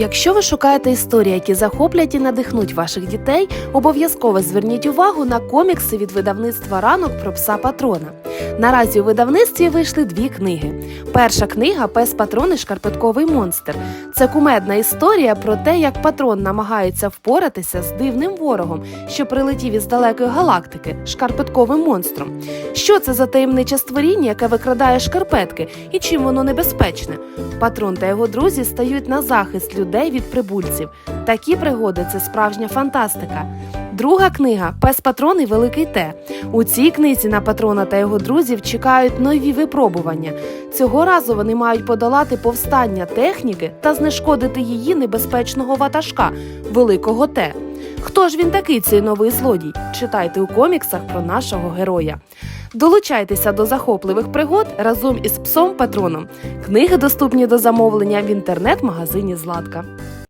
Якщо ви шукаєте історії, які захоплять і надихнуть ваших дітей, обов'язково зверніть увагу на комікси від видавництва ранок про пса патрона. Наразі у видавництві вийшли дві книги. Перша книга Пес патрон і шкарпетковий монстр. Це кумедна історія про те, як патрон намагається впоратися з дивним ворогом, що прилетів із далекої галактики шкарпетковим монстром. Що це за таємниче створіння, яке викрадає шкарпетки, і чим воно небезпечне? Патрон та його друзі стають на захист людей від прибульців. Такі пригоди це справжня фантастика. Друга книга Пес патрон і Великий Т. У цій книзі на патрона та його друзів чекають нові випробування. Цього разу вони мають подолати повстання техніки та знешкодити її небезпечного ватажка Великого Т. Хто ж він такий, цей новий злодій? Читайте у коміксах про нашого героя. Долучайтеся до захопливих пригод разом із псом Патроном. Книги доступні до замовлення в інтернет-магазині Златка.